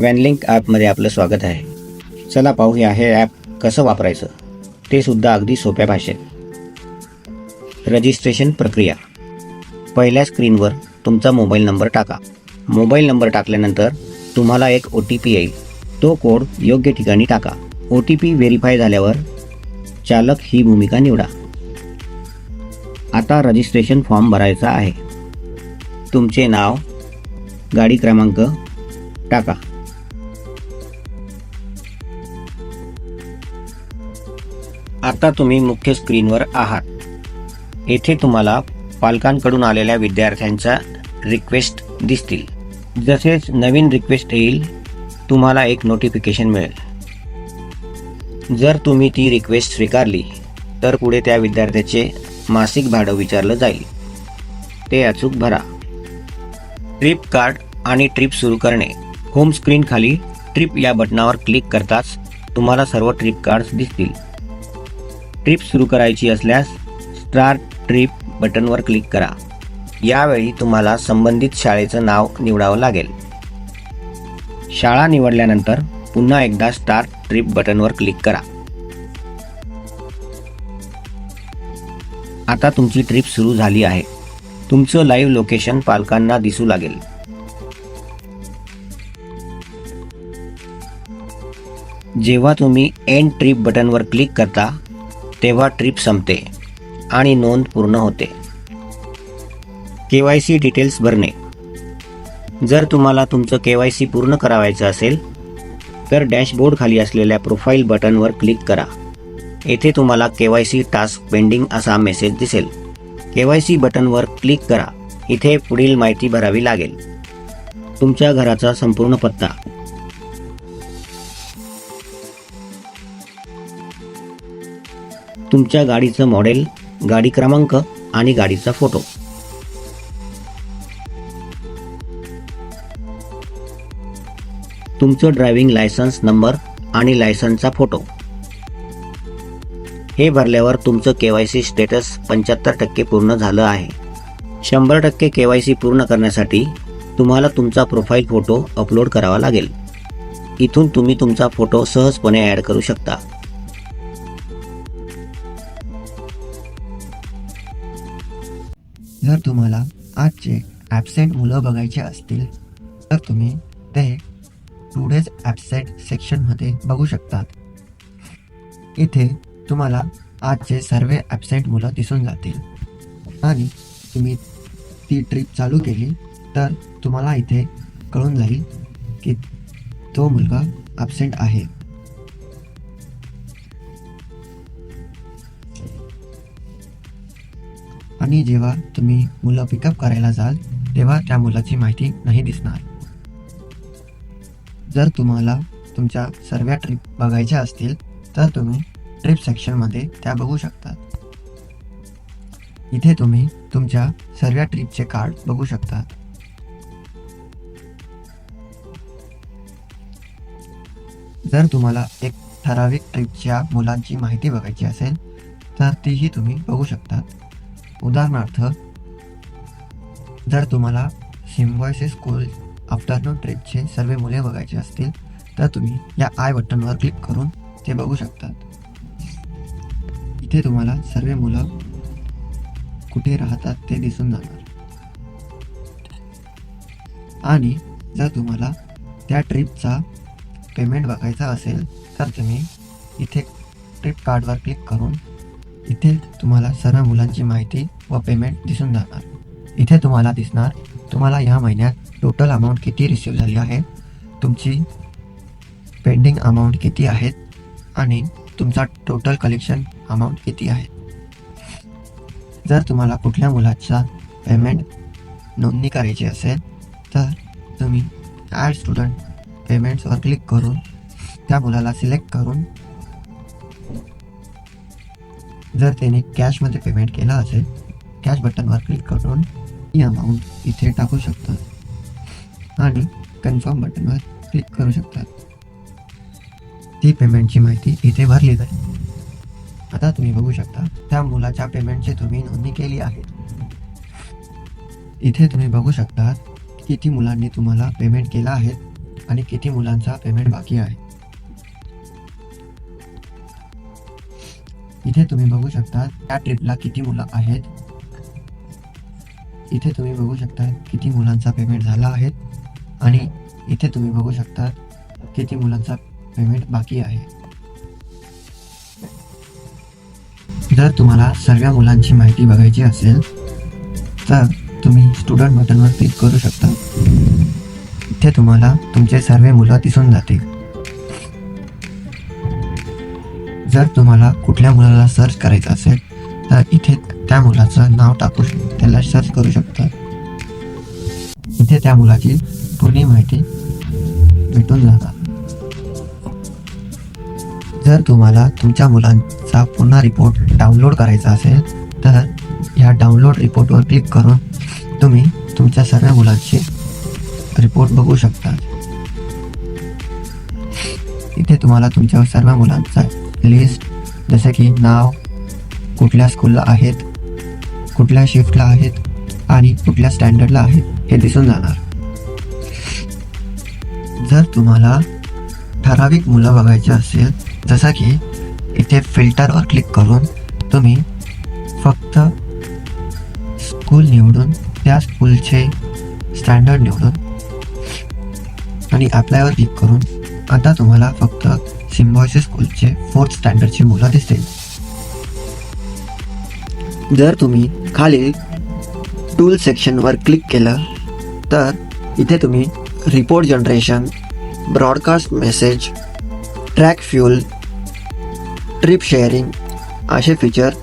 वॅनलिंक ॲपमध्ये आपलं स्वागत आहे. चला पाहूया हे ॲप कसं वापरायचं. ते सुद्धा अगदी सोप्या भाषेत. रजिस्ट्रेशन प्रक्रिया. पहिल्या स्क्रीनवर तुमचा मोबाईल नंबर टाका. मोबाईल नंबर टाकल्यानंतर तुम्हाला एक ओ टी पी येईल. तो कोड योग्य ठिकाणी टाका. ओ टी पी व्हेरीफाय झाल्यावर चालक ही भूमिका निवडा. आता रजिस्ट्रेशन फॉर्म भरायचा आहे. तुमचे नाव गाडी क्रमांक टाका. आता तुम्ही मुख्य स्क्रीनवर आहात. येथे तुम्हाला पालकांकडून आलेल्या विद्यार्थ्यांच्या रिक्वेस्ट दिसतील. जसेच नवीन रिक्वेस्ट येईल तुम्हाला एक नोटिफिकेशन मिळेल. जर तुम्ही ती रिक्वेस्ट स्वीकारली तर पुढे त्या विद्यार्थ्याचे मासिक भाडं विचारलं जाईल. ते अचूक भरा. ट्रिप कार्ड आणि ट्रिप सुरू करणे. होम स्क्रीनखाली ट्रिप या बटनावर क्लिक करताच तुम्हाला सर्व ट्रिप कार्ड्स दिसतील. ट्रिप सुरू करायची असल्यास स्टार्ट ट्रिप बटनवर क्लिक करा. यावेळी तुम्हाला संबंधित शाळेचं नाव निवडावं लागेल. शाळा निवडल्यानंतर पुन्हा एकदा स्टार्ट ट्रिप बटनवर क्लिक करा. आता तुमची ट्रिप सुरू झाली आहे. तुमचं लाईव्ह लोकेशन पालकांना दिसू लागेल. जेव्हा तुम्ही एंड ट्रिप बटनवर क्लिक करता तेव्हा ट्रिप संपते आणि नोंद पूर्ण होते. के वाय सी डिटेल्स भरणे. जर तुम्हाला तुमचं के वाय सी पूर्ण करावायचं असेल तर डॅशबोर्ड खाली असलेल्या प्रोफाईल बटनवर क्लिक करा. येथे तुम्हाला K Y C task pending असा मेसेज दिसेल. के वाय सी बटनवर क्लिक करा. इथे पुढील माहिती भरावी लागेल. तुमच्या घराचा संपूर्ण पत्ता. तुमच्या गाडीचं मॉडेल गाडी क्रमांक आणि गाडीचा फोटो तुमचं ड्रायव्हिंग लायसन्स नंबर आणि लायसन्सचा फोटो हे भरल्यावर तुमचं के वाय सी स्टेटस पंच्याहत्तर टक्के पूर्ण झालं आहे. शंभर टक्के के वाय सी पूर्ण करण्यासाठी तुम्हाला तुमचा प्रोफाईल फोटो अपलोड करावा लागेल. इथून तुम्ही तुमचा फोटो सहजपणे ॲड करू शकता. जर तुम्हाला आजचे ॲबसेंट मुलं बघायचे असतील तर तुम्ही ते टुडेज ॲबसेंट सेक्शनमध्ये बघू शकतात. इथे तुम्हाला आजचे सर्व ॲबसेंट मुलं दिसून जातील. आणि तुम्ही ती ट्रिप चालू केली तर तुम्हाला इथे कळून जाईल की तो मुलगा ॲबसेंट आहे. आणि जेव्हा तुम्ही मुलं पिकअप करायला जाल तेव्हा त्या मुलाची माहिती नाही दिसणार. जर तुम्हाला तुमच्या सर्व ट्रिप बघायच्या असतील तर तुम्ही ट्रिप सेक्शनमध्ये त्या बघू शकतात. इथे तुम्ही तुमच्या सर्व ट्रिपचे कार्ड बघू शकता. जर तुम्हाला एक ठराविक ट्रिपच्या मुलांची माहिती बघायची असेल तर तीही तुम्ही बघू शकतात. उदाहरणार्थ जर तुम्हाला सिम्बॉयसी स्कूल आफ्टरनून ट्रिपचे सर्व मुले बघायचे असतील तर तुम्ही या आय बटनवर क्लिक करून ते बघू शकतात. इथे तुम्हाला सर्व मुलं कुठे राहतात ते दिसून जाणार. आणि जर तुम्हाला त्या ट्रिपचा पेमेंट बघायचा असेल तर तुम्ही इथे ट्रिप कार्डवर क्लिक करून इथे तुम्हाला सर्व मुलांची माहिती व पेमेंट दिसून जाणार. इथे तुम्हाला दिसणार तुम्हाला या महिन्यात टोटल अमाऊंट किती रिसीव झाली आहे तुमची पेंडिंग अमाऊंट किती आहेत आणि तुमचा टोटल कलेक्शन अमाऊंट किती आहे. जर तुम्हाला कुठल्या मुलाचा पेमेंट नोंदणी करायची असेल तर तुम्ही ॲड स्टुडंट पेमेंट्सवर क्लिक करून त्या मुलाला सिलेक्ट करून जर त्याने कॅशमध्ये पेमेंट केला असेल कॅश बटनवर क्लिक करून ही अमाऊंट इथे टाकू शकतात. आणि कन्फर्म बटनवर क्लिक करू शकतात. ती पेमेंटची माहिती इथे भरली जाईल. आता तुम्ही बघू शकता त्या मुलाच्या पेमेंटची तुम्ही नोंदणी केली आहे. इथे तुम्ही बघू शकता किती मुलांनी तुम्हाला पेमेंट केला आहे आणि किती मुलांचा पेमेंट बाकी आहे. इथे तुम्ही बघू शकता त्या ट्रिपला किती मुलं आहेत. इथे तुम्ही बघू शकता किती मुलांचा पेमेंट झाला आहे. आणि इथे तुम्ही बघू शकता किती मुलांचा पेमेंट बाकी आहे. जर तुम्हाला सर्व मुलांची माहिती बघायची असेल तर तुम्ही स्टुडंट बटनवर क्लिक करू शकता. इथे तुम्हाला तुमचे सर्व मुलं दिसून जातील. जर तुम्हाला कुठल्या मुलाला सर्च करायचं असेल तर इथे त्या मुलाचं नाव टाकू त्याला सर्च करू शकता. इथे त्या मुलाची पूर्ण माहिती भेटून जातात जर तुम्हाला तुमच्या मुलांचा पुन्हा रिपोर्ट डाउनलोड करायचा असेल तर या डाउनलोड रिपोर्टवर क्लिक करून तुम्ही तुमच्या सर्व मुलांचे रिपोर्ट बघू शकता. इथे तुम्हाला तुमच्या सर्व मुलांचा लिस्ट जसे की नाव कुठल्या स्कूलला आहेत कुठल्या शिफ्टला आहेत आणि कुठल्या स्टँडर्डला आहेत हे दिसून जाणार. जर तुम्हाला ठराविक मुलं बघायचे असेल जसं की इथे फिल्टरवर क्लिक करून तुम्ही फक्त स्कूल निवडून त्या स्कूलचे स्टँडर्ड निवडून आणि अप्लायवर क्लिक करून आता तुम्हाला फक्त सिम्बॉयसिस स्कूलचे फोर्थ स्टँडर्डची मुलं दिसतील. जर तुम्ही खालील टूल सेक्शनवर क्लिक केलं तर इथे तुम्ही report generation broadcast message track fuel trip sharing असे फीचर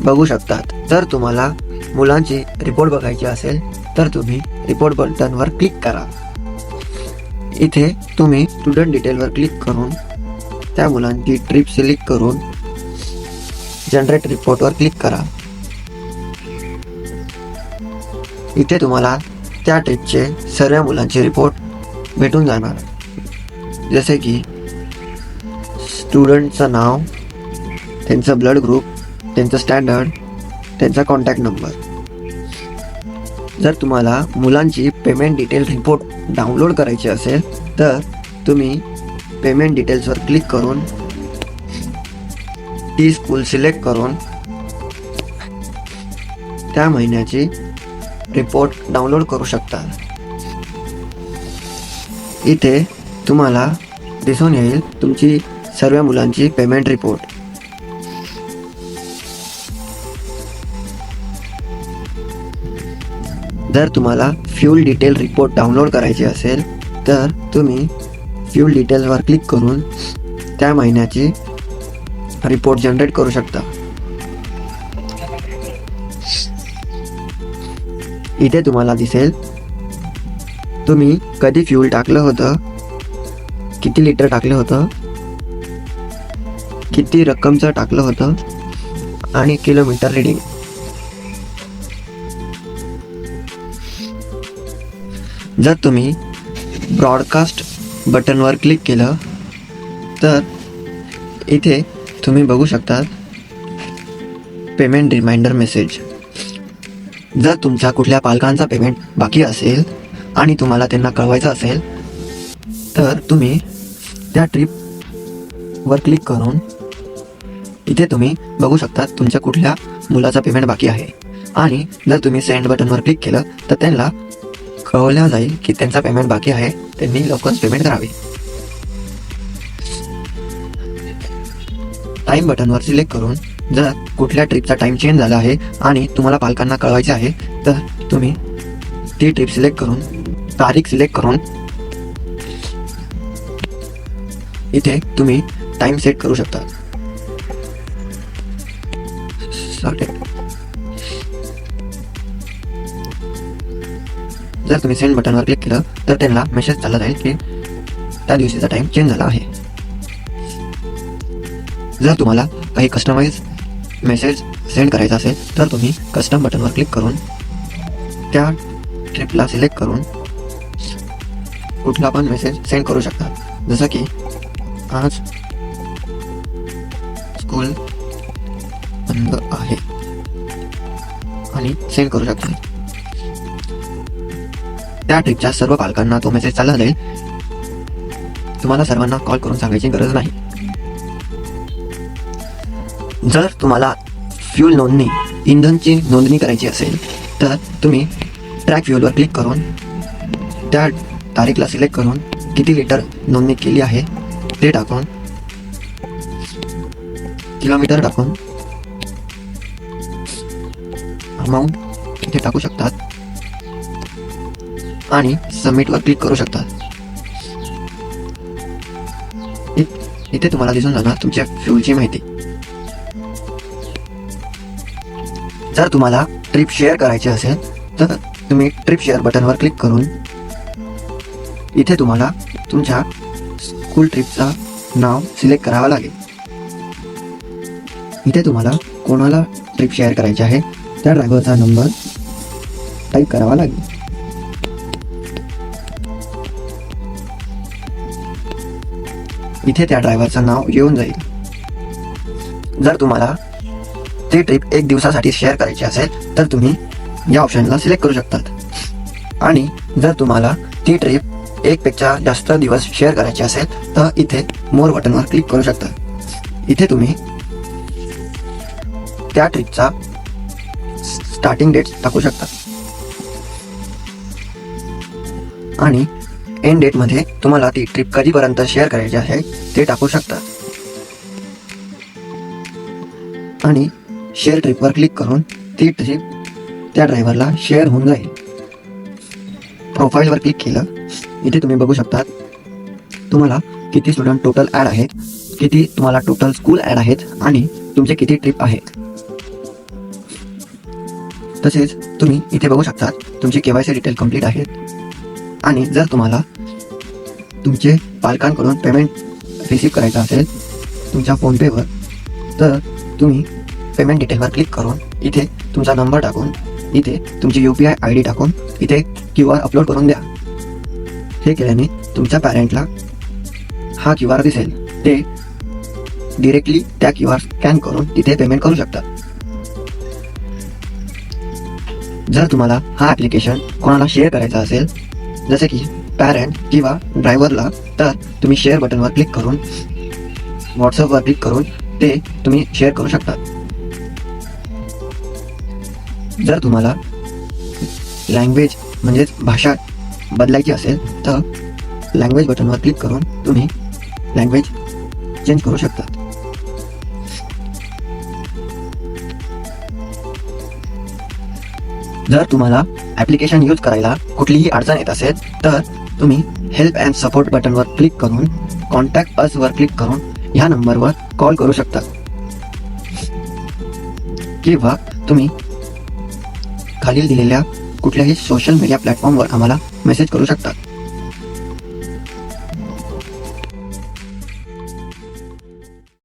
बघू शकतात. जर तुम्हाला मुलांची रिपोर्ट बघायची असेल तर तुम्ही रिपोर्ट बटनवर क्लिक करा. इथे तुम्ही स्टुडंट डिटेलवर क्लिक करून त्या मुलांची ट्रिप सिलेक्ट करून जनरेट रिपोर्टवर क्लिक करा. इथे तुम्हाला त्या ट्रिपचे सर्व मुलांचे रिपोर्ट भेटून जाणार. जसे की स्टुडंटचं नाव त्यांचं ब्लड ग्रुप त्यांचं स्टँडर्ड त्यांचा कॉन्टॅक्ट नंबर जर तुम्हाला मुलांची पेमेंट डिटेल रिपोर्ट डाउनलोड करायची असेल तर तुम्ही पेमेंट डिटेल्सवर क्लिक करून ती स्कूल सिलेक्ट करून त्या महिन्याची रिपोर्ट डाउनलोड करू शकता इथे तुम्हाला दिसून येईल तुमची सर्व मुलांची पेमेंट रिपोर्ट जर तुम्हाला फ्यूल डिटेल रिपोर्ट डाउनलोड करायची असेल तर तुम्ही फ्यूल डिटेल्सवर क्लिक करून त्या महिन्याची रिपोर्ट जनरेट करू शकता. इथे तुम्हाला दिसेल तुम्ही कधी फ्यूल टाकलं होतं किती लिटर टाकलं होतं किती रक्कमचं टाकलं होतं आणि किलोमीटर रिडिंग जर तुम्ही ब्रॉडकास्ट बटनवर क्लिक केलं तर इथे तुम्ही बघू शकता पेमेंट रिमाइंडर मेसेज. जर तुमच्या कुठल्या पालकांचा पेमेंट बाकी असेल आणि तुम्हाला त्यांना कळवायचं असेल तर तुम्ही त्या ट्रिपवर क्लिक करून इथे तुम्ही बघू शकता तुमच्या कुठल्या मुलाचा पेमेंट बाकी आहे. आणि जर तुम्ही सेंड बटनवर क्लिक केलं तर त्यांना कळवल्या जाईल की त्यांचा पेमेंट बाकी आहे त्यांनी लवकरच पेमेंट करावे. टाइम बटनवर सिलेक्ट करून जर कुठल्या ट्रिपचा टाइम चेंज झाला आहे आणि तुम्हाला पालकांना कळवायचे आहे तर तुम्ही ती ट्रिप सिलेक्ट करून तारीख सिलेक्ट करून इथे तुम्ही टाइम सेट करू शकता. जर तुम्ही सेंड बटनवर क्लिक केलं तर त्यांना मेसेज चालला जाईल की त्या दिवशीचा टाईम चेंज झाला आहे. जर तुम्हाला काही कस्टमाइज मेसेज सेंड करायचा असेल तर तुम्ही कस्टम बटनवर क्लिक करून त्या ट्रिपला सिलेक्ट करून कुठला पण मेसेज सेंड करू शकता. जसं की आज स्कूल बंद आहे. आणि सेंड करू शकता. त्या ट्रिपच्या सर्व पालकांना तो मेसेज चालला जाईल तुम्हाला सर्वांना कॉल करून सांगायची गरज नाही. जर तुम्हाला फ्यूल नोंदणी इंधनची नोंदणी करायची असेल तर तुम्ही ट्रॅक फ्यूलवर क्लिक करून त्या तारीखला सिलेक्ट करून किती लिटर नोंदणी केली आहे ते टाकून किलोमीटर टाकून अमाऊंट इथे टाकू शकतात. आणि सबमिटवर क्लिक करू शकता. इथे तुम्हाला दिसून जाणार तुमच्या फ्यूलची माहिती. जर तुम्हाला ट्रिप शेअर करायची असेल तर तुम्ही ट्रिप शेअर बटनवर क्लिक करून इथे तुम्हाला तुमच्या स्कूल ट्रिपचा नाव सिलेक्ट करावं लागेल. इथे तुम्हाला कोणाला ट्रिप शेअर करायची आहे त्या ड्रायव्हरचा नंबर टाईप करावा लागेल. इथे त्या ड्रायव्हरचं नाव येऊन जाईल. जर तुम्हाला ती ट्रिप एक दिवसासाठी शेअर करायची असेल तर तुम्ही या ऑप्शनला सिलेक्ट करू शकतात. आणि जर तुम्हाला ती ट्रिप एकपेक्षा जास्त दिवस शेअर करायची असेल तर इथे मोर बटनवर क्लिक करू शकता. इथे तुम्ही त्या ट्रिपचा स्टार्टिंग डेट टाकू शकता. आणि एंड डेटमध्ये तुम्हाला ती ट्रिप कधीपर्यंत शेअर करायची आहे ते टाकू शकता. आणि शेअर ट्रिपवर क्लिक करून ती ट्रिप त्या ड्रायव्हरला शेअर होऊन जाईल. प्रोफाईलवर क्लिक केलं इथे तुम्ही बघू शकता तुम्हाला किती स्टुडंट टोटल ॲड आहेत किती तुम्हाला टोटल स्कूल ॲड आहेत आणि तुमचे किती ट्रिप आहेत. तसेच तुम्ही इथे बघू शकता तुमची केवायसी डिटेल कंप्लीट आहेत. आणि जर तुम्हाला तुमचे पालकांकडून पेमेंट रिसीव करायचं असेल तुमच्या फोनपेवर तर तुम्ही पेमेंट डिटेलवर क्लिक करून इथे तुमचा नंबर टाकून इथे तुमची U P I I D टाकून इथे क्यू आर अपलोड करून द्या. हे केल्याने तुमच्या पॅरेंटला हा क्यू आर दिसेल. ते डिरेक्टली त्या क्यू आर स्कॅन करून तिथे पेमेंट करू शकतात. जर तुम्हाला हा ॲप्लिकेशन कोणाला शेअर करायचा असेल जसे की पॅरेंट किंवा ड्रायव्हरला तर तुम्ही शेअर बटनवर क्लिक करून व्हॉट्सअपवर क्लिक करून ते तुम्ही शेअर करू शकता जर तुम्हाला लँग्वेज म्हणजेच भाषा बदलायची असेल तर लँग्वेज बटनवर क्लिक करून तुम्ही लँग्वेज चेंज करू शकतात. जर तुम्हाला ॲप्लिकेशन यूज करायला कुठलीही अडचण येत असेल तर तुम्ही हेल्प अँड सपोर्ट बटनवर क्लिक करून कॉन्टॅक्ट असवर क्लिक करून ह्या नंबरवर कॉल करू शकता. किंवा तुम्ही खालील दिलेल्या कुठल्याही सोशल मीडिया प्लॅटफॉर्मवर आम्हाला मेसेज करू शकता.